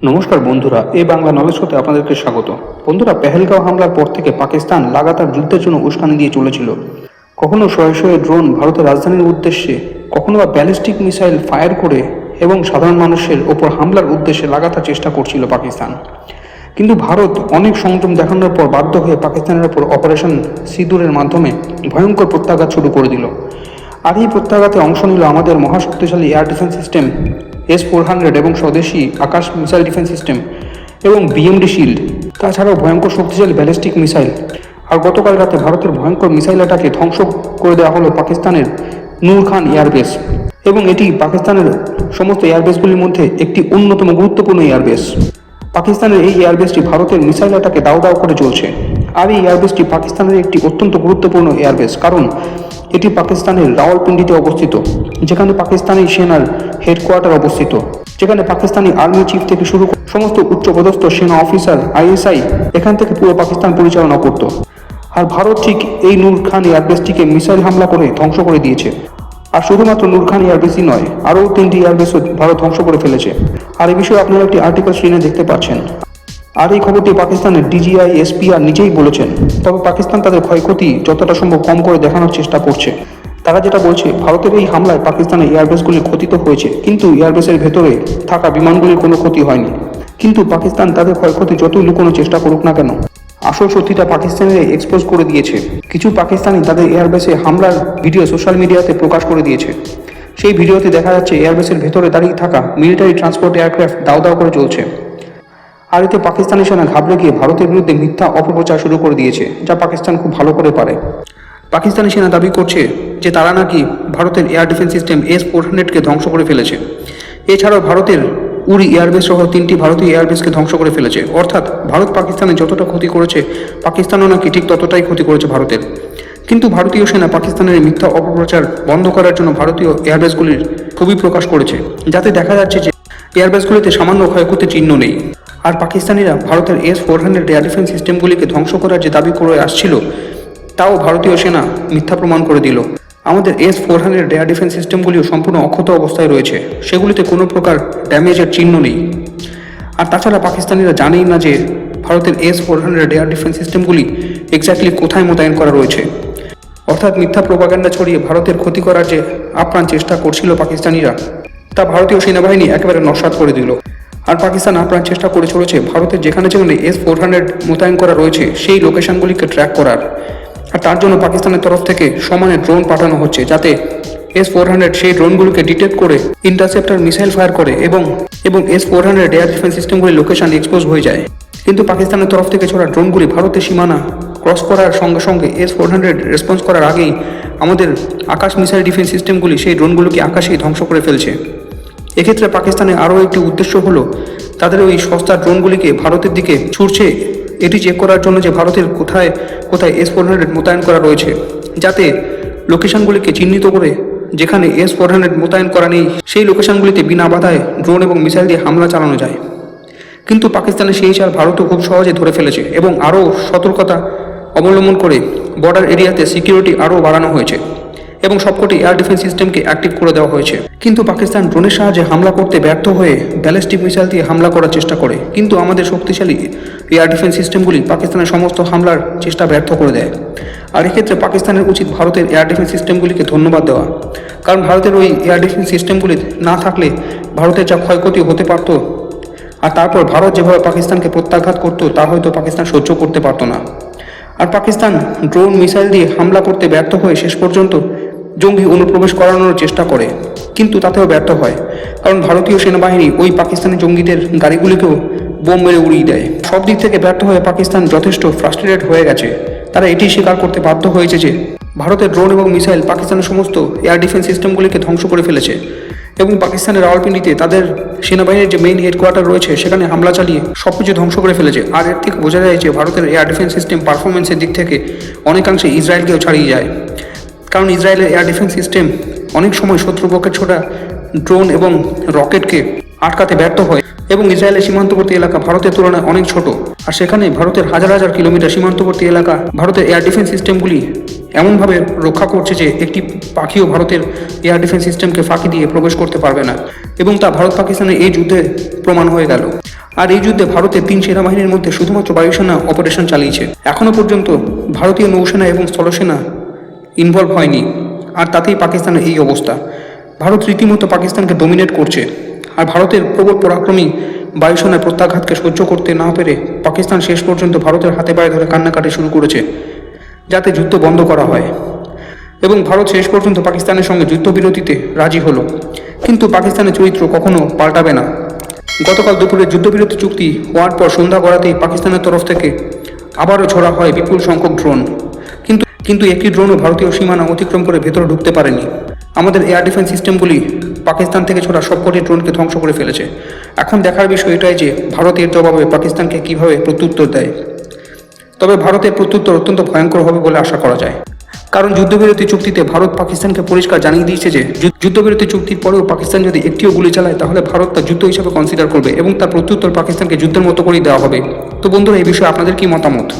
নমস্কার বন্ধুরা এ বাংলা নলেজ হতে আপনাদেরকে স্বাগত। বন্ধুরা, পেহেলগাঁও হামলার পর থেকে পাকিস্তান লাগাতার যুদ্ধের জন্য উস্কানি দিয়ে চলেছিল। কখনো শয়ে শয়ে ড্রোন ভারতের রাজধানীর উদ্দেশ্যে, কখনো বা ব্যালিস্টিক মিসাইল ফায়ার করে এবং সাধারণ মানুষের ওপর হামলার উদ্দেশ্যে লাগাতার চেষ্টা করছিল পাকিস্তান। কিন্তু ভারত অনেক সংযম দেখানোর পর বাধ্য হয়ে পাকিস্তানের ওপর অপারেশন সিঁদুরের মাধ্যমে ভয়ঙ্কর প্রত্যাঘাত শুরু করে দিল। আর এই প্রত্যাঘাতে অংশ নিল আমাদের মহাশক্তিশালী air defence system S four hundred এবং স্বদেশি আকাশ মিসাইল ডিফেন্স সিস্টেম এবং বিএমডি শিল্ড তাছাড়াও ভয়ঙ্কর শক্তিশালী ব্যালিস্টিক মিসাইল আর গতকাল রাতে ভারতের ভয়ঙ্কর মিসাইল অ্যাটাকে ধ্বংস করে দেওয়া হলো পাকিস্তানের নূর খান এয়ারবেস এবং এটি পাকিস্তানের সমস্ত এয়ারবেসগুলির মধ্যে একটি অন্যতম গুরুত্বপূর্ণ এয়ারবেস পাকিস্তানের এই এয়ারবেসটি ভারতের মিসাইল অ্যাটাকে দাও দাও করে চলছে। আর এই এয়ারবেসটি পাকিস্তানের একটি অত্যন্ত গুরুত্বপূর্ণ এয়ারবেস, কারণ এটি পাকিস্তানের রাওয়ালপিন্ডিতে অবস্থিত, যেখানে পাকিস্তানি সেনার হেডকোয়ার্টার অবস্থিত। যেখানে পাকিস্তানি আর্মি চিফ থেকে শুরু সমস্ত উচ্চপদস্থ সেনা অফিসার, আইএসআই, এখান থেকে পুরো পাকিস্তান পরিচালনা করত। আর ভারত ঠিক এই নূর খান এয়ারবেসটিকে মিসাইল হামলা করে ধ্বংস করে দিয়েছে। আর শুধুমাত্র নূর খান এয়ারবেসই নয়, আরও তিনটি এয়ারবেসও ভারত ধ্বংস করে ফেলেছে। আর এই বিষয়ে আপনারা একটি আর্টিকেল স্ক্রিনে দেখতে পাচ্ছেন। আর এই খবরটি পাকিস্তানের ডিজিআই এসপিআর নিজেই বলেছেন। তবে পাকিস্তান তাদের ক্ষয়ক্ষতি যতটা সম্ভব কম করে দেখানোর চেষ্টা করছে। তারা যেটা বলছে, ভারতের এই হামলায় পাকিস্তানের এয়ারবেসগুলি ক্ষতি তো হয়েছে, কিন্তু এয়ারবেসের ভেতরে থাকা বিমানগুলির কোনো ক্ষতি হয়নি। কিন্তু পাকিস্তান তাদের ক্ষয়ক্ষতি যতই লুকোনোর চেষ্টা করুক না কেন, আসল সত্যিটা পাকিস্তানের এক্সপোজ করে দিয়েছে। কিছু পাকিস্তানি তাদের এয়ারবেসে হামলার ভিডিও সোশ্যাল মিডিয়াতে প্রকাশ করে দিয়েছে। সেই ভিডিওতে দেখা যাচ্ছে, এয়ারবেসের ভেতরে দাঁড়িয়ে থাকা মিলিটারি ট্রান্সপোর্ট এয়ারক্রাফট দাও দাও করে চলছে। আর এতে পাকিস্তানি সেনা ঘাবড়ে গিয়ে ভারতের বিরুদ্ধে মিথ্যা অপপ্রচার শুরু করে দিয়েছে, যা পাকিস্তান খুব ভালো করে পারে। পাকিস্তানি সেনা দাবি করছে যে তারা নাকি ভারতের air defence system S four হান্ড্রেডকে ধ্বংস করে ফেলেছে। এছাড়াও ভারতের উড়ি এয়ারবেস সহ তিনটি ভারতীয় এয়ারবেসকে ধ্বংস করে ফেলেছে। অর্থাৎ ভারত পাকিস্তানে যতটা ক্ষতি করেছে, পাকিস্তানও নাকি ঠিক ততটাই ক্ষতি করেছে ভারতের। কিন্তু ভারতীয় সেনা পাকিস্তানের মিথ্যা অপপ্রচার বন্ধ করার জন্য ভারতীয় এয়ারবেসগুলির ছবি প্রকাশ করেছে, যাতে দেখা যাচ্ছে যে এয়ারবেসগুলিতে সামান্য ক্ষয়ক্ষতির চিহ্ন নেই। আর পাকিস্তানিরা ভারতের S four hundred air defence সিস্টেমগুলিকে ধ্বংস করার যে দাবি করে আসছিল, তাও ভারতীয় সেনা মিথ্যা প্রমাণ করে দিল। আমাদের S four hundred air defence সিস্টেমগুলিও সম্পূর্ণ অক্ষত অবস্থায় রয়েছে। সেগুলিতে কোনো প্রকার ড্যামেজের চিহ্ন নেই। আর তাছাড়া পাকিস্তানিরা জানেই না যে ভারতের S four hundred air defence সিস্টেমগুলি এক্স্যাক্টলি কোথায় মোতায়েন করা রয়েছে। অর্থাৎ মিথ্যা প্রোপাগান্ডা ছড়িয়ে ভারতের ক্ষতি করার যে আপ্রাণ চেষ্টা করছিল পাকিস্তানিরা তা ভারতীয় সেনাবাহিনী একেবারে নস্বাত করে দিল। আর পাকিস্তান আপ্রাণ চেষ্টা করে চলেছে, ভারতের যেখানে যেখানে এস ফোর হান্ড্রেড মোতায়েন করা রয়েছে, সেই লোকেশনগুলিকে ট্র্যাক করার। আর তার জন্য পাকিস্তানের তরফ থেকে সমানে ড্রোন পাঠানো হচ্ছে, যাতে এস ফোর হান্ড্রেড সেই ড্রোনগুলোকে ডিটেক্ট করে ইন্টারসেপ্টার মিসাইল ফায়ার করে এবং এবং S four hundred air defence সিস্টেমগুলির লোকেশন এক্সপোজ হয়ে যায়। কিন্তু পাকিস্তানের তরফ থেকে ছোড়া ড্রোনগুলি ভারতের সীমানা ক্রস করার সঙ্গে সঙ্গে এস ফোর হান্ড্রেড রেসপন্স করার আগেই আমাদের আকাশ মিসাইল ডিফেন্স সিস্টেমগুলি সেই ড্রোনগুলোকে আকাশেই ধ্বংস করে ফেলছে। এক্ষেত্রে পাকিস্তানের আরও একটি উদ্দেশ্য হলো তাদের ওই সস্তা ড্রোনগুলিকে ভারতের দিকে ছুটছে এটি চেক করার জন্য যে ভারতের কোথায় কোথায় এস ফোর হান্ড্রেড মোতায়েন করা রয়েছে, যাতে লোকেশনগুলিকে চিহ্নিত করে যেখানে এস ফোর হান্ড্রেড মোতায়েন করা নেই, সেই লোকেশনগুলিতে বিনা বাধায় ড্রোন এবং মিসাইল দিয়ে হামলা চালানো যায়। কিন্তু পাকিস্তানের সেই চাল ভারতও খুব সহজে ধরে ফেলেছে এবং আরও সতর্কতা অবলম্বন করে বর্ডার এরিয়াতে সিকিউরিটি আরও বাড়ানো হয়েছে। এবং সবকটি এয়ার ডিফেন্স সিস্টেমকে অ্যাক্টিভ করে দেওয়া হয়েছে। কিন্তু পাকিস্তান ড্রোনের সাহায্যে হামলা করতে ব্যর্থ হয়ে ব্যালিস্টিক মিসাইল দিয়ে হামলা করার চেষ্টা করে। কিন্তু আমাদের শক্তিশালী এয়ার ডিফেন্স সিস্টেমগুলি পাকিস্তানের সমস্ত হামলার চেষ্টা ব্যর্থ করে দেয়। আর এক্ষেত্রে পাকিস্তানের উচিত ভারতের এয়ার ডিফেন্স সিস্টেমগুলিকে ধন্যবাদ দেওয়া। কারণ ভারতের ওই এয়ার ডিফেন্স সিস্টেমগুলি না থাকলে ভারতের যা ক্ষয়ক্ষতি হতে পারতো, আর তারপর ভারত যেভাবে পাকিস্তানকে প্রত্যাঘাত করতো, তা হয়তো পাকিস্তান সহ্য করতে পারতো না। আর পাকিস্তান ড্রোন মিসাইল দিয়ে হামলা করতে ব্যর্থ হয়ে শেষ পর্যন্ত জঙ্গি অনুপ্রবেশ করানোর চেষ্টা করে, কিন্তু তাতেও ব্যর্থ হয়। কারণ ভারতীয় সেনাবাহিনী ওই পাকিস্তানি জঙ্গিদের গাড়িগুলিকেও বোম মেরে উড়িয়ে দেয়। সব দিক থেকে ব্যর্থ হয়ে পাকিস্তান যথেষ্ট ফ্রাস্ট্রেটেড হয়ে গেছে। তারা এটি স্বীকার করতে বাধ্য হয়েছে যে, ভারতের ড্রোন এবং মিসাইল পাকিস্তানের সমস্ত এয়ার ডিফেন্স সিস্টেমগুলিকে ধ্বংস করে ফেলেছে এবং পাকিস্তানের রাওয়ালপিন্ডিতে তাদের সেনাবাহিনীর যে মেইন হেডকোয়ার্টার রয়েছে, সেখানে হামলা চালিয়ে সব কিছু ধ্বংস করে ফেলেছে। আর এর থেকে বোঝা যায় যে, ভারতের এয়ার ডিফেন্স সিস্টেম পারফরমেন্সের দিক থেকে অনেকাংশে ইসরায়েলকেও ছাড়িয়ে যায়। কারণ ইসরায়েলের এয়ার ডিফেন্স সিস্টেম অনেক সময় শত্রুপক্ষের ছোটা ড্রোন এবং রকেটকে আটকাতে ব্যর্থ হয় এবং ইসরায়েলের সীমান্তবর্তী এলাকা ভারতের তুলনায় অনেক ছোট। আর সেখানে ভারতের হাজার হাজার কিলোমিটার সীমান্তবর্তী এলাকা ভারতের এয়ার ডিফেন্স সিস্টেমগুলি এমনভাবে রক্ষা করছে যে একটি পাখিও ভারতের এয়ার ডিফেন্স সিস্টেমকে ফাঁকি দিয়ে প্রবেশ করতে পারবে না এবং তা ভারত পাকিস্তানের এই যুদ্ধে প্রমাণ হয়ে গেল। আর এই যুদ্ধে ভারতের তিন সেনাবাহিনীর মধ্যে শুধুমাত্র বায়ুসেনা অপারেশন চালিয়েছে। এখনও পর্যন্ত ভারতীয় নৌসেনা এবং স্থলসেনা ইনভলভ হয়নি। আর তাতেই পাকিস্তানের এই অবস্থা। ভারত রীতিমতো পাকিস্তানকে ডোমিনেট করছে। আর ভারতের প্রবল পরাক্রমী বায়ুসেনার প্রত্যাঘাতকে সহ্য করতে না পেরে পাকিস্তান শেষ পর্যন্ত ভারতের হাতে পায়ে ধরে কান্নাকাটি শুরু করেছে, যাতে যুদ্ধ বন্ধ করা হয়। এবং ভারত শেষ পর্যন্ত পাকিস্তানের সঙ্গে যুদ্ধবিরতিতে রাজি হলো। কিন্তু পাকিস্তানের চরিত্র কখনো পাল্টাবে না। গতকাল দুপুরে যুদ্ধবিরতি চুক্তি হওয়ার পর সন্ধ্যা গড়াতেই পাকিস্তানের তরফ থেকে আবারও ছোড়া হয় বিপুল সংখ্যক ড্রোন কিন্তু কিন্তু একটি ড্রোনও ভারতীয় সীমানা অতিক্রম করে ভেতরে ঢুকতে পারেনি। আমাদের এয়ার ডিফেন্স সিস্টেমগুলি পাকিস্তান থেকে ছোড়া সবকটি ড্রোনকে ধ্বংস করে ফেলেছে। এখন দেখার বিষয় এটাই যে, ভারতের জবাবে পাকিস্তানকে কীভাবে প্রত্যুত্তর দেয়। তবে ভারতের প্রত্যুত্তর অত্যন্ত ভয়ঙ্কর হবে বলে আশা করা যায়। কারণ যুদ্ধবিরতি চুক্তিতে ভারত পাকিস্তানকে পরিষ্কার জানিয়ে দিয়েছে যে যুদ্ধবিরতি চুক্তির পরেও পাকিস্তান যদি একটিও গুলি চালায়, তাহলে ভারত তা যুদ্ধ হিসাবে কনসিডার করবে এবং তার প্রত্যুত্তর পাকিস্তানকে যুদ্ধের মতো করেই দেওয়া হবে। তো বন্ধুরা, এই বিষয়ে আপনাদের কি মতামত?